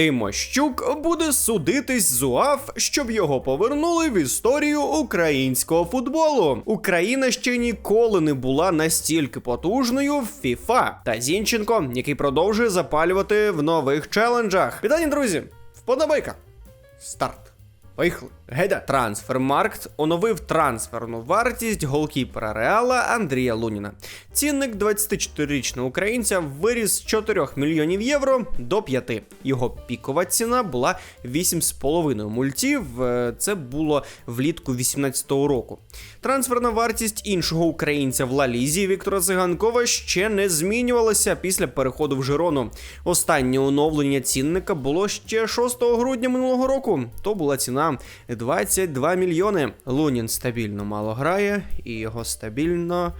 Тимощук буде судитись з УАФ, щоб його повернули в історію українського футболу. Україна ще ніколи не була настільки потужною в FIFA. Та Зінченко, який продовжує запалювати в нових челенджах. Вітання, друзі! Вподобайка! Старт! Поїхали. Гейда. Трансфермаркт оновив трансферну вартість голкіпера Реала Андрія Луніна. Цінник 24-річного українця виріс з 4 мільйонів євро до 5. Його пікова ціна була 8,5 мультів. е, Це було влітку 18-го року. Трансферна вартість іншого українця в Лалізі Віктора Циганкова ще не змінювалася після переходу в Жирону. Останнє оновлення цінника було ще 6 грудня минулого року. То була ціна 22 мільйони. Лунін стабільно мало грає, і його стабільно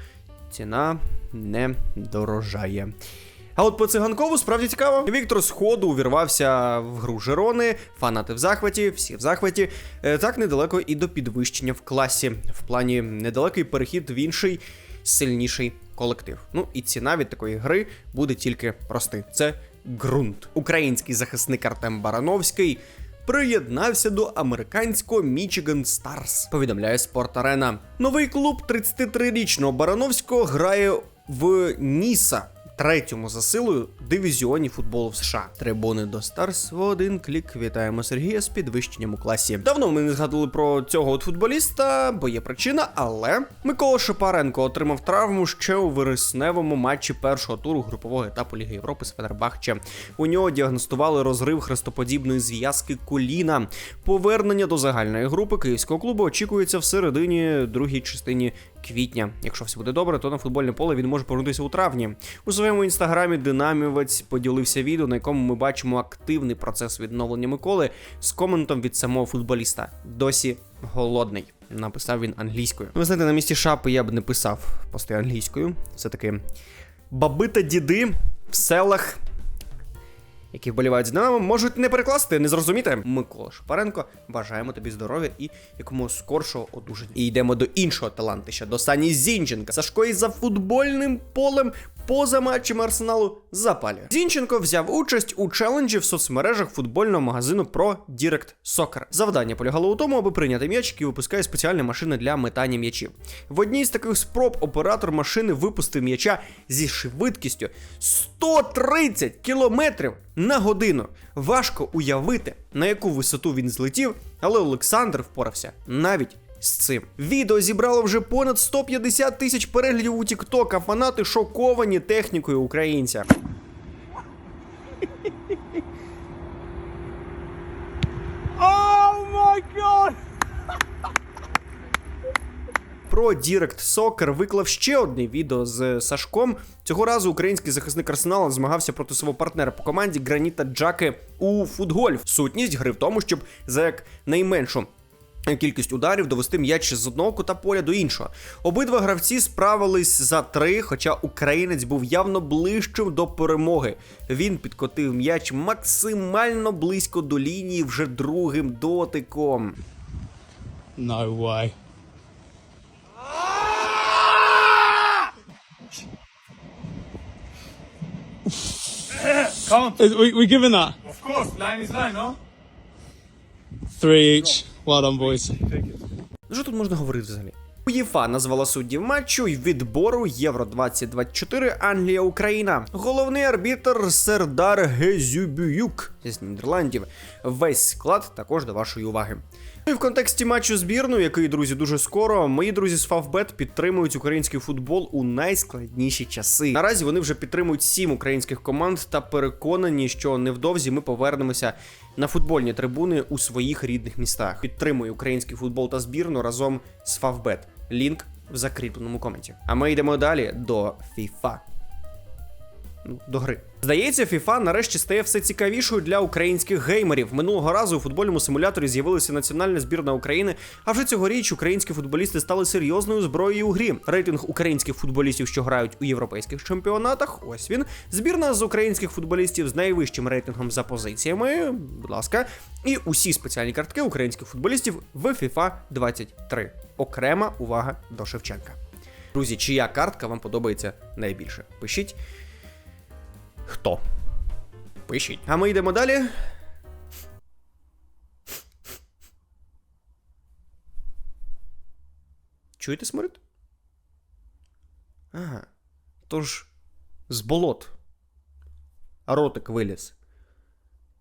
ціна не дорожає. А от по циганкову справді цікаво. Віктор з ходу увірвався в гру Жерони, фанати в захваті, всі в захваті. Е, Так недалеко і до підвищення в класі, в плані недалекий перехід в інший сильніший колектив. Ну і ціна від такої гри буде тільки рости. Це ґрунт. Український захисник Артем Барановський. Приєднався до американського Michigan Stars, повідомляє Спорт Арена. Новий клуб 33-річного Барановського грає в Ніса, третьому за силою дивізіоні футболу в США. Трибуни до Старс в один клік. Вітаємо Сергія з підвищенням у класі. Давно ми не згадували про цього от футболіста, бо є причина, але Микола Шапаренко отримав травму ще у вересневому матчі першого туру групового етапу Ліги Європи з Фенербахче. У нього діагностували розрив хрестоподібної зв'язки коліна. Повернення до загальної групи київського клубу очікується в середині другій частині квітня. Якщо все буде добре, то на футбольне поле він може повернутися у травні. У своєму інстаграмі динамівець поділився відео, на якому ми бачимо активний процес відновлення Миколи з коментом від самого футболіста. Досі голодний. Написав він англійською. Ви знаєте, на місці шапи я б не писав пости англійською. Все таки баби та діди в селах які вболівають з Динамо, можуть не перекласти, не зрозуміти. Микола Шапаренко, бажаємо тобі здоров'я і якому скоршого одужання. І йдемо до іншого талантища, до Сані Зінченка. Сашко із за футбольним полем поза матчем Арсеналу запалює. Зінченко взяв участь у челенджі в соцмережах футбольного магазину Pro Direct Soccer. Завдання полягало у тому, аби прийняти м'яч, який випускає спеціальна машина для метання м'ячів. В одній з таких спроб оператор машини випустив м'яча зі швидкістю 130 кілометрів на годину. Важко уявити, на яку висоту він злетів, але Олександр впорався навіть з цим. Відео зібрало вже понад 150 тисяч переглядів у TikTok, а фанати шоковані технікою українця. Oh! Про Direct Soccer виклав ще одне відео з Сашком. Цього разу український захисник Арсенала змагався проти свого партнера по команді Граніта Джаки у футгольф. Сутність гри в тому, щоб за як найменшу. Кількість ударів довести м'яч з одного кута поля до іншого. Обидва гравці справились за три, хоча українець був явно ближчим до перемоги. Він підкотив м'яч максимально близько до лінії вже другим дотиком. No way. Can't. We, we giving that? Of course, line is line, no? Three each. Well бойс. що тут можна говорити взагалі? УЄФА назвала суддів матчу й відбору Євро 2024 Англія-Україна. Головний арбітр Сердар Гезюбююк з Нідерландів. Весь склад також до вашої уваги. Ну і в контексті матчу збірної, який, друзі, дуже скоро, мої друзі з Фавбет підтримують український футбол у найскладніші часи. Наразі вони вже підтримують сім українських команд та переконані, що невдовзі ми повернемося на футбольні трибуни у своїх рідних містах. Підтримуй український футбол та збірну разом з Фавбет. Лінк в закріпленому коменті. А ми йдемо далі до FIFA. До гри. Здається, FIFA нарешті стає все цікавішою для українських геймерів. Минулого разу у футбольному симуляторі з'явилася національна збірна України. А вже цьогоріч українські футболісти стали серйозною зброєю у грі. Рейтинг українських футболістів, що грають у європейських чемпіонатах. Ось він. Збірна з українських футболістів з найвищим рейтингом за позиціями. Будь ласка, і усі спеціальні картки українських футболістів в FIFA 23. Окрема увага до Шевченка. Друзі, чия картка вам подобається найбільше? Пишіть хто. Пишіть. А ми йдемо далі. Чуєте сморід? Ага. Тож з болот. Ротик виліз.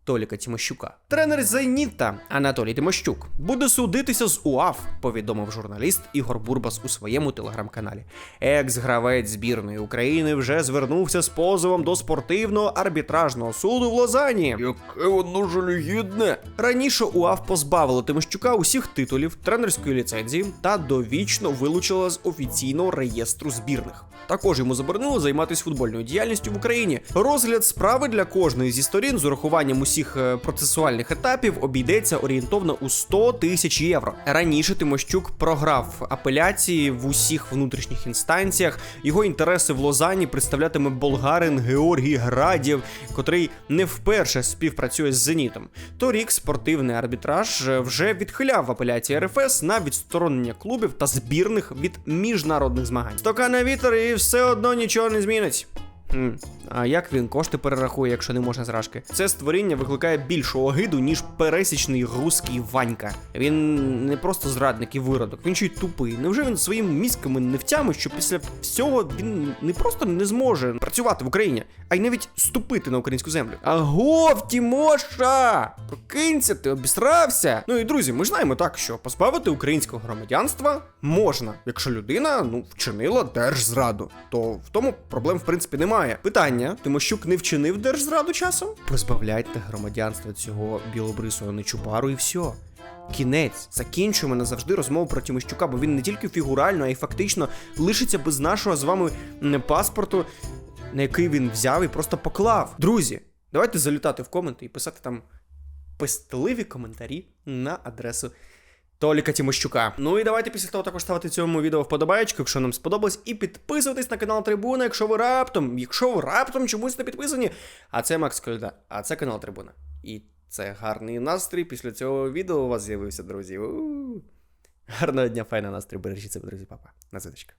Толіка Тимощука. Тренер Зайніта Анатолій Тимощук буде судитися з УАФ, повідомив журналіст Ігор Бурбас у своєму телеграм-каналі. Екс-гравець збірної України вже звернувся з позовом до спортивного арбітражного суду в Лозані. Яке воно жалюгідне! Раніше УАФ позбавили Тимощука усіх титулів, тренерської ліцензії та довічно вилучила з офіційного реєстру збірних. Також йому заборонили займатися футбольною діяльністю в Україні. Розгляд справи для кожної зі сторін з урахуванням усіх е, процесуальних етапів обійдеться орієнтовно у 100 тисяч євро. Раніше Тимощук програв апеляції в усіх внутрішніх інстанціях. Його інтереси в Лозані представлятиме болгарин Георгій Градів, котрий не вперше співпрацює з Зенітом. Торік спортивний арбітраж е, вже відхиляв апеляції РФС на відсторонення клубів та збірних від міжнародних змагань. Стока на вітер і все одно нічого не змінить. Хм, а як він кошти перерахує, якщо не можна зражки? Це створіння викликає більшу огиду, ніж пересічний руський Ванька. Він не просто зрадник і виродок, він ще й тупий. Невже він своїми мізками не втямить, що після всього він не просто не зможе працювати в Україні, а й навіть ступити на українську землю? Агов, Тімоша! Прокинься, ти обісрався. Ну і друзі, ми ж знаємо так, що позбавити українського громадянства можна, якщо людина ну вчинила держзраду, то в тому проблем в принципі немає. Питання: Тимощук не вчинив держзраду часом? Позбавляйте громадянства цього білобрисого нечупару і все. Кінець. Закінчуємо назавжди розмову про Тимощука, бо він не тільки фігурально, а й фактично лишиться без нашого з вами паспорту, на який він взяв і просто поклав. Друзі, давайте залітати в коменти і писати там пестливі коментарі на адресу Толіка Тимощука. Ну і давайте після того також ставити цьому відео вподобаєчку, якщо нам сподобалось, і підписуватись на канал Трибуна, якщо ви раптом, якщо ви раптом чомусь не підписані. А це Макс Кольда, а це канал Трибуна. І це гарний настрій. Після цього відео у вас з'явився, друзі. У-у-у. Гарного дня, файна настрій, бережіть себе, друзі, папа. На зв'язочка.